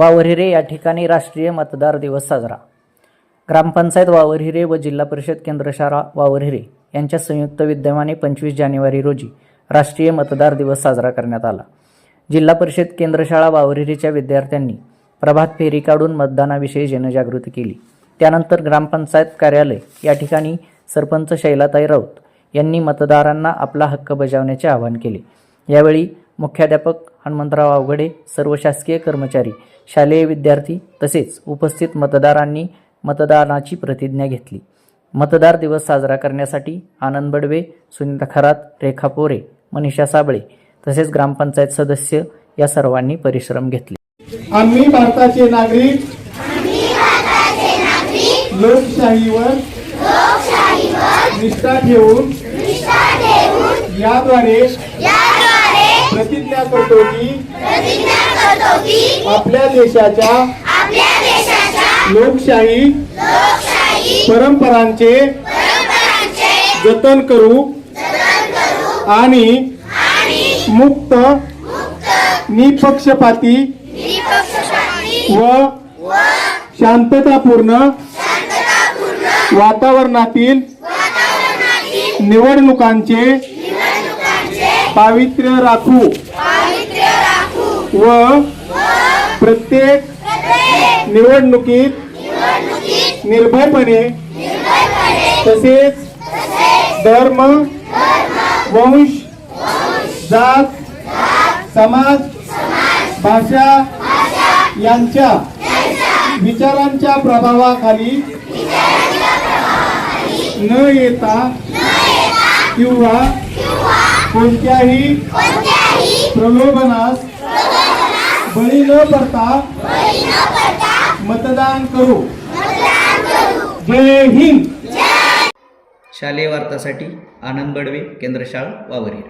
वावरहिरे या ठिकाणी राष्ट्रीय मतदार दिवस साजरा. ग्रामपंचायत वावरहिरे व जिल्हा परिषद केंद्रशाळा वावरहिरे यांच्या संयुक्त विद्यमाने पंचवीस जानेवारी रोजी राष्ट्रीय मतदार दिवस साजरा करण्यात आला. जिल्हा परिषद केंद्रशाळा वावरहिरेच्या विद्यार्थ्यांनी प्रभात फेरी काढून मतदानाविषयी जनजागृती केली. त्यानंतर ग्रामपंचायत कार्यालय या ठिकाणी सरपंच शैलाताई राऊत यांनी मतदारांना आपला हक्क बजावण्याचे आवाहन केले. यावेळी मुख्याध्यापक हनुमंतराव अवघडे सर्व शासकीय कर्मचारी शालेय विद्यार्थी तसेच उपस्थित मतदारांनी मतदानाची प्रतिज्ञा घेतली. मतदार दिवस साजरा करण्यासाठी आनंद बडवे सुनीता खरात रेखा पोरे मनीषा साबळे तसेच ग्रामपंचायत सदस्य या सर्वांनी परिश्रम घेतले. आम्ही भारताचे नागरिक. लोकशाहीवर निष्ठा ठेवून याद्वारे करतो की? आपल्या देशाच्या लोकशाही परंपरांचे जतन करू आणि मुक्त निपक्षपाती व शांततापूर्ण वातावरणातील निवडणुकांचे पावित्र्य राखू. व प्रत्येक निवडणुकीत निर्भयपणे तसेच धर्म वंश जात समाज भाषा यांच्या विचारांच्या प्रभावाखाली न येता किंवा कोणत्याही प्रलोभनास बळी न पडता मतदान करू. जय हिंद. शालेय वार्तासाठी आनंद बडवे केंद्रशाळा वावरहिरे